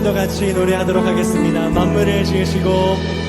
번 더 같이 노래하도록 하겠습니다. 만물을 지으시고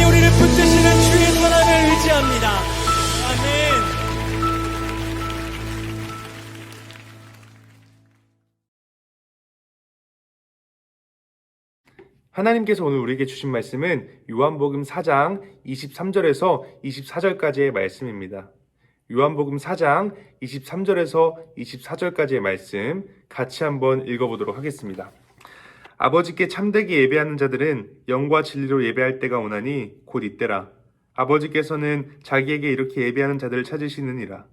하나님이 우리를 붙드시는 주의 사랑을 의지합니다. 아멘. 하나님께서 오늘 우리에게 주신 말씀은 요한복음 4장 23절에서 24절까지의 말씀입니다. 요한복음 4장 23절에서 24절까지의 말씀 같이 한번 읽어보도록 하겠습니다. 아버지께 참되게 예배하는 자들은 영과 진리로 예배할 때가 오나니 곧 이때라. 아버지께서는 자기에게 이렇게 예배하는 자들을 찾으시느니라.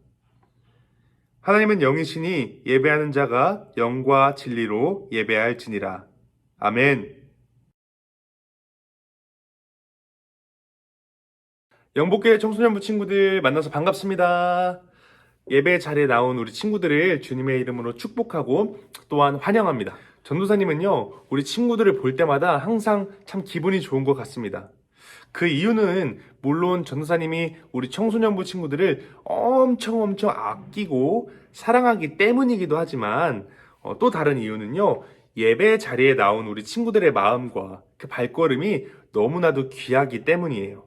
하나님은 영이시니 예배하는 자가 영과 진리로 예배할지니라. 아멘. 영복교회 청소년부 친구들 만나서 반갑습니다. 예배 자리에 나온 우리 친구들을 주님의 이름으로 축복하고 또한 환영합니다. 전도사님은요, 우리 친구들을 볼 때마다 항상 참 기분이 좋은 것 같습니다. 그 이유는 물론 전도사님이 우리 청소년부 친구들을 엄청 엄청 아끼고 사랑하기 때문이기도 하지만 어, 또 다른 이유는요, 예배 자리에 나온 우리 친구들의 마음과 그 발걸음이 너무나도 귀하기 때문이에요.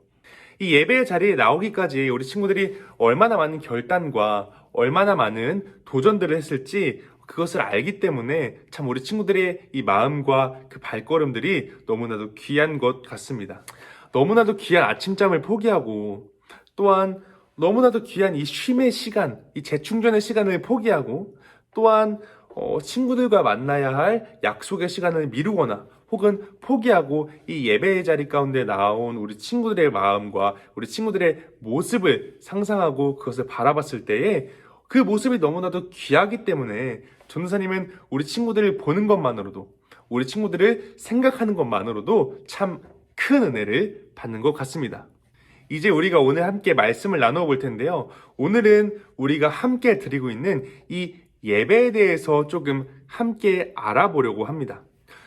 이 예배 자리에 나오기까지 우리 친구들이 얼마나 많은 결단과 얼마나 많은 도전들을 했을지 그것을 알기 때문에 참 우리 친구들의 이 마음과 그 발걸음들이 너무나도 귀한 것 같습니다. 너무나도 귀한 아침잠을 포기하고 또한 너무나도 귀한 이 쉼의 시간, 이 재충전의 시간을 포기하고 또한 어, 친구들과 만나야 할 약속의 시간을 미루거나 혹은 포기하고 이 예배의 자리 가운데 나온 우리 친구들의 마음과 우리 친구들의 모습을 상상하고 그것을 바라봤을 때에 그 모습이 너무나도 귀하기 때문에 전도사님은 우리 친구들을 보는 것만으로도 우리 친구들을 생각하는 것만으로도 참 큰 은혜를 받는 것 같습니다. 이제 우리가 오늘 함께 말씀을 나누어 볼 텐데요. 오늘은 우리가 함께 드리고 있는 이 예배에 대해서 조금 함께 알아보려고 합니다.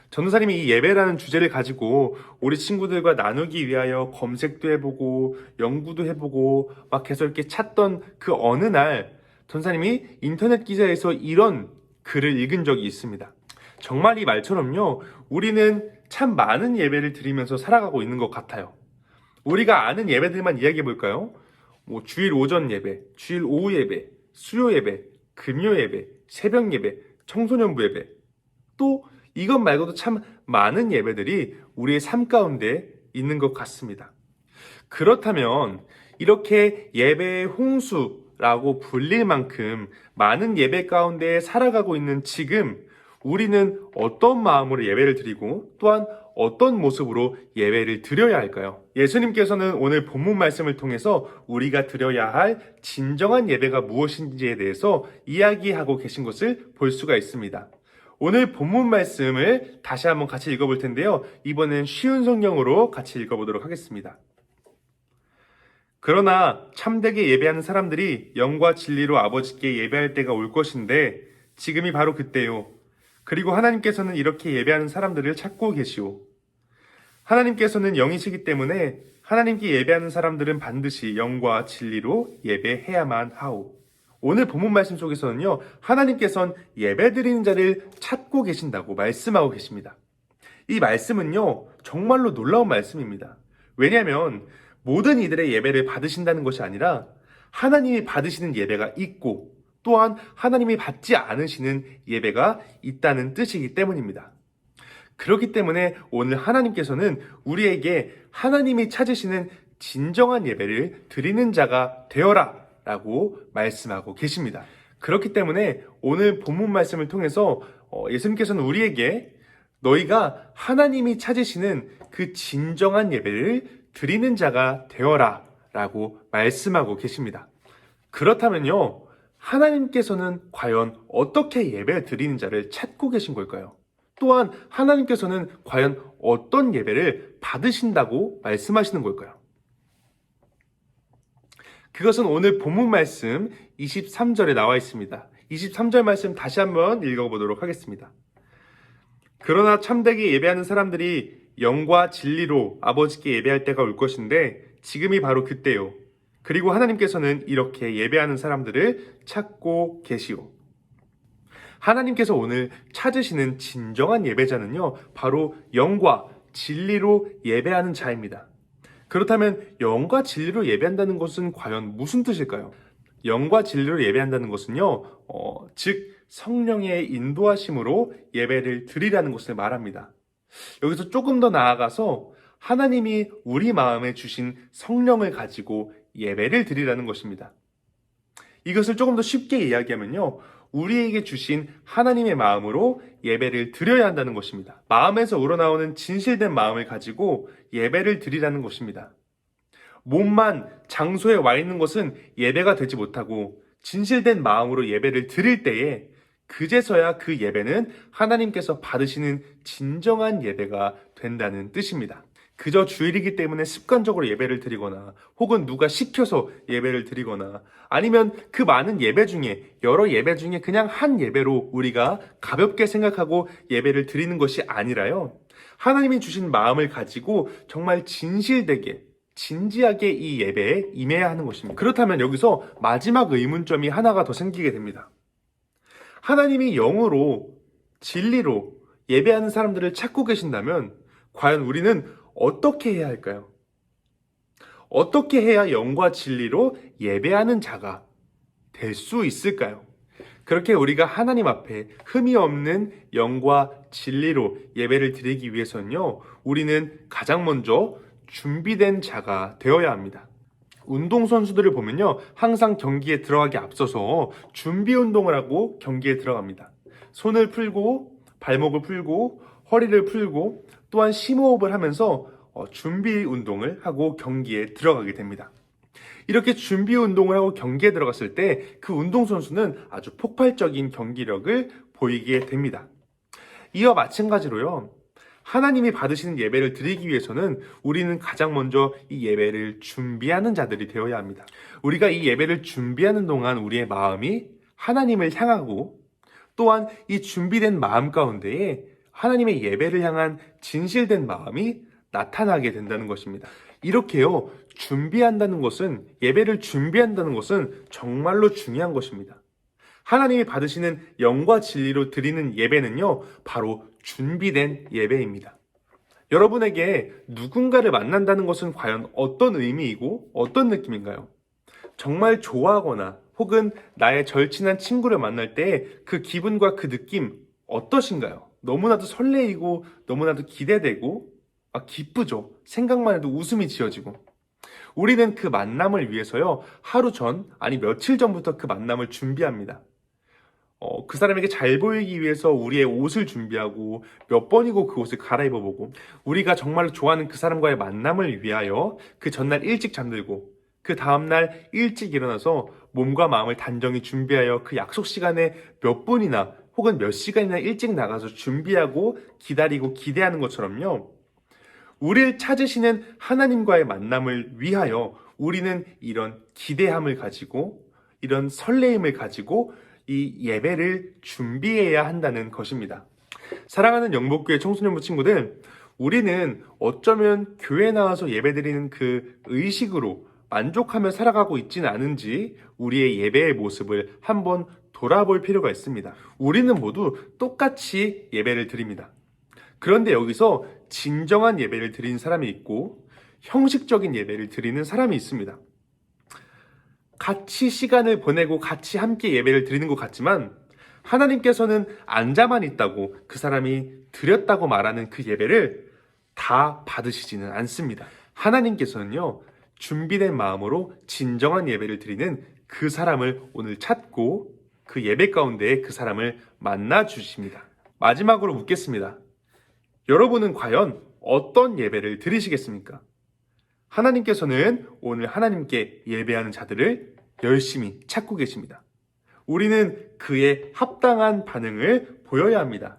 전도사님이 이 예배라는 주제를 가지고 우리 친구들과 나누기 위하여 검색도 해보고 연구도 해보고 막 계속 이렇게 찾던 그 어느 날 전사님이 인터넷 기사에서 이런 글을 읽은 적이 있습니다. 정말 이 말처럼요, 우리는 참 많은 예배를 드리면서 살아가고 있는 것 같아요. 우리가 아는 예배들만 이야기해 볼까요? 뭐 주일 오전 예배, 주일 오후 예배, 수요 예배, 금요 예배, 새벽 예배, 청소년부 예배. 또 이것 말고도 참 많은 예배들이 우리의 삶 가운데 있는 것 같습니다. 그렇다면 이렇게 예배의 홍수 라고 불릴 만큼 많은 예배 가운데 살아가고 있는 지금 우리는 어떤 마음으로 예배를 드리고 또한 어떤 모습으로 예배를 드려야 할까요? 예수님께서는 오늘 본문 말씀을 통해서 우리가 드려야 할 진정한 예배가 무엇인지에 대해서 이야기하고 계신 것을 볼 수가 있습니다. 오늘 본문 말씀을 다시 한번 같이 읽어볼 텐데요. 이번엔 쉬운 성경으로 같이 읽어보도록 하겠습니다. 그러나 참되게 예배하는 사람들이 영과 진리로 아버지께 예배할 때가 올 것인데 지금이 바로 그때요. 그리고 하나님께서는 이렇게 예배하는 사람들을 찾고 계시오. 하나님께서는 영이시기 때문에 하나님께 예배하는 사람들은 반드시 영과 진리로 예배해야만 하오. 오늘 본문 말씀 속에서는요, 하나님께서는 예배 드리는 자를 찾고 계신다고 말씀하고 계십니다. 이 말씀은요, 정말로 놀라운 말씀입니다. 왜냐하면 모든 이들의 예배를 받으신다는 것이 아니라 하나님이 받으시는 예배가 있고 또한 하나님이 받지 않으시는 예배가 있다는 뜻이기 때문입니다. 그렇기 때문에 오늘 하나님께서는 우리에게 하나님이 찾으시는 진정한 예배를 드리는 자가 되어라 라고 말씀하고 계십니다. 그렇기 때문에 오늘 본문 말씀을 통해서 어, 예수님께서는 우리에게 너희가 하나님이 찾으시는 그 진정한 예배를 드리는 자가 되어라 라고 말씀하고 계십니다. 그렇다면요, 하나님께서는 과연 어떻게 예배 드리는 자를 찾고 계신 걸까요? 또한 하나님께서는 과연 어떤 예배를 받으신다고 말씀하시는 걸까요? 그것은 오늘 본문 말씀 23절에 나와 있습니다. 23절 말씀 다시 한번 읽어보도록 하겠습니다. 그러나 참되게 예배하는 사람들이 영과 진리로 아버지께 예배할 때가 올 것인데 지금이 바로 그때요. 그리고 하나님께서는 이렇게 예배하는 사람들을 찾고 계시오. 하나님께서 오늘 찾으시는 진정한 예배자는요, 바로 영과 진리로 예배하는 자입니다. 그렇다면 영과 진리로 예배한다는 것은 과연 무슨 뜻일까요? 영과 진리로 예배한다는 것은요, 어, 즉 성령의 인도하심으로 예배를 드리라는 것을 말합니다. 여기서 조금 더 나아가서 하나님이 우리 마음에 주신 성령을 가지고 예배를 드리라는 것입니다. 이것을 조금 더 쉽게 이야기하면요. 우리에게 주신 하나님의 마음으로 예배를 드려야 한다는 것입니다. 마음에서 우러나오는 진실된 마음을 가지고 예배를 드리라는 것입니다. 몸만 장소에 와 있는 것은 예배가 되지 못하고 진실된 마음으로 예배를 드릴 때에 그제서야 그 예배는 하나님께서 받으시는 진정한 예배가 된다는 뜻입니다. 그저 주일이기 때문에 습관적으로 예배를 드리거나 혹은 누가 시켜서 예배를 드리거나 아니면 그 많은 예배 중에 여러 예배 중에 그냥 한 예배로 우리가 가볍게 생각하고 예배를 드리는 것이 아니라요. 하나님이 주신 마음을 가지고 정말 진실되게 진지하게 이 예배에 임해야 하는 것입니다. 그렇다면 여기서 마지막 의문점이 하나가 더 생기게 됩니다. 하나님이 영으로 진리로 예배하는 사람들을 찾고 계신다면 과연 우리는 어떻게 해야 할까요? 어떻게 해야 영과 진리로 예배하는 자가 될 수 있을까요? 그렇게 우리가 하나님 앞에 흠이 없는 영과 진리로 예배를 드리기 위해서는요, 우리는 가장 먼저 준비된 자가 되어야 합니다. 운동 선수들을 보면요, 항상 경기에 들어가기 앞서서 준비 운동을 하고 경기에 들어갑니다. 손을 풀고, 발목을 풀고, 허리를 풀고, 또한 심호흡을 하면서 어, 준비 운동을 하고 경기에 들어가게 됩니다. 이렇게 준비 운동을 하고 경기에 들어갔을 때 그 운동선수는 아주 폭발적인 경기력을 보이게 됩니다. 이와 마찬가지로요. 하나님이 받으시는 예배를 드리기 위해서는 우리는 가장 먼저 이 예배를 준비하는 자들이 되어야 합니다. 우리가 이 예배를 준비하는 동안 우리의 마음이 하나님을 향하고 또한 이 준비된 마음 가운데에 하나님의 예배를 향한 진실된 마음이 나타나게 된다는 것입니다. 이렇게요, 준비한다는 것은, 예배를 준비한다는 것은 정말로 중요한 것입니다. 하나님이 받으시는 영과 진리로 드리는 예배는요, 바로 준비된 예배입니다. 여러분에게 누군가를 만난다는 것은 과연 어떤 의미이고 어떤 느낌인가요? 정말 좋아하거나 혹은 나의 절친한 친구를 만날 때 그 기분과 그 느낌 어떠신가요? 너무나도 설레이고 너무나도 기대되고 아, 기쁘죠. 생각만 해도 웃음이 지어지고. 우리는 그 만남을 위해서요, 하루 전, 아니 며칠 전부터 그 만남을 준비합니다. 어, 그 사람에게 잘 보이기 위해서 우리의 옷을 준비하고 몇 번이고 그 옷을 갈아입어보고 우리가 정말로 좋아하는 그 사람과의 만남을 위하여 그 전날 일찍 잠들고 그 다음날 일찍 일어나서 몸과 마음을 단정히 준비하여 그 약속 시간에 몇 분이나 혹은 몇 시간이나 일찍 나가서 준비하고 기다리고 기대하는 것처럼요. 우리를 찾으시는 하나님과의 만남을 위하여 우리는 이런 기대함을 가지고 이런 설레임을 가지고 이 예배를 준비해야 한다는 것입니다. 사랑하는 영복교회 청소년부 친구들, 우리는 어쩌면 교회 나와서 예배드리는 그 의식으로 만족하며 살아가고 있지는 않은지 우리의 예배의 모습을 한번 돌아볼 필요가 있습니다. 우리는 모두 똑같이 예배를 드립니다. 그런데 여기서 진정한 예배를 드리는 사람이 있고 형식적인 예배를 드리는 사람이 있습니다. 같이 시간을 보내고 같이 함께 예배를 드리는 것 같지만 하나님께서는 앉아만 있다고 그 사람이 드렸다고 말하는 그 예배를 다 받으시지는 않습니다. 하나님께서는요, 준비된 마음으로 진정한 예배를 드리는 그 사람을 오늘 찾고 그 예배 가운데 그 사람을 만나 주십니다. 마지막으로 묻겠습니다. 여러분은 과연 어떤 예배를 드리시겠습니까? 하나님께서는 오늘 하나님께 예배하는 자들을 열심히 찾고 계십니다. 우리는 그에 합당한 반응을 보여야 합니다.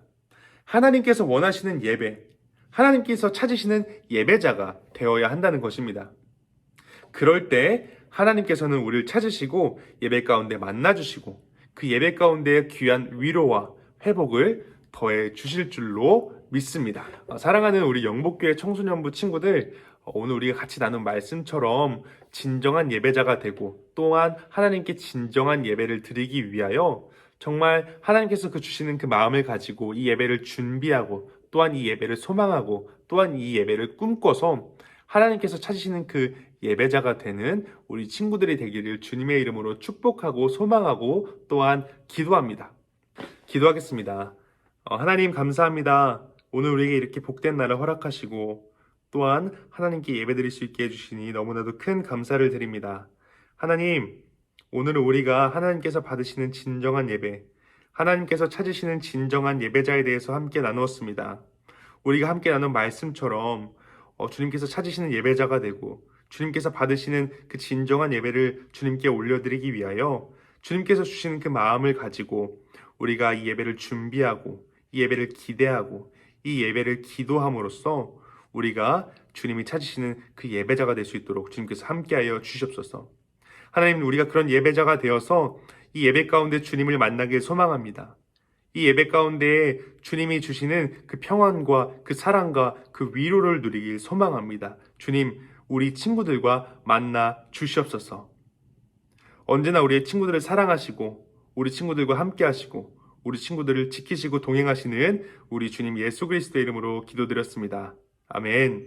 하나님께서 원하시는 예배, 하나님께서 찾으시는 예배자가 되어야 한다는 것입니다. 그럴 때 하나님께서는 우리를 찾으시고 예배 가운데 만나주시고 그 예배 가운데 귀한 위로와 회복을 더해 주실 줄로 믿습니다. 어, 사랑하는 우리 영복교회 청소년부 친구들, 어, 오늘 우리가 같이 나눈 말씀처럼 진정한 예배자가 되고 또한 하나님께 진정한 예배를 드리기 위하여 정말 하나님께서 그 주시는 그 마음을 가지고 이 예배를 준비하고 또한 이 예배를 소망하고 또한 이 예배를 꿈꿔서 하나님께서 찾으시는 그 예배자가 되는 우리 친구들이 되기를 주님의 이름으로 축복하고 소망하고 또한 기도합니다. 기도하겠습니다. 어, 하나님 감사합니다. 오늘 우리에게 이렇게 복된 날을 허락하시고 또한 하나님께 예배드릴 수 있게 해주시니 너무나도 큰 감사를 드립니다. 하나님, 오늘은 우리가 하나님께서 받으시는 진정한 예배, 하나님께서 찾으시는 진정한 예배자에 대해서 함께 나누었습니다. 우리가 함께 나눈 말씀처럼 어, 주님께서 찾으시는 예배자가 되고 주님께서 받으시는 그 진정한 예배를 주님께 올려드리기 위하여 주님께서 주시는 그 마음을 가지고 우리가 이 예배를 준비하고 이 예배를 기대하고 이 예배를 기도함으로써 우리가 주님이 찾으시는 그 예배자가 될 수 있도록 주님께서 함께하여 주시옵소서. 하나님 우리가 그런 예배자가 되어서 이 예배 가운데 주님을 만나길 소망합니다. 이 예배 가운데 주님이 주시는 그 평안과 그 사랑과 그 위로를 누리길 소망합니다. 주님, 우리 친구들과 만나 주시옵소서. 언제나 우리의 친구들을 사랑하시고 우리 친구들과 함께 하시고 우리 친구들을 지키시고 동행하시는 우리 주님 예수 그리스도의 이름으로 기도드렸습니다. 아멘.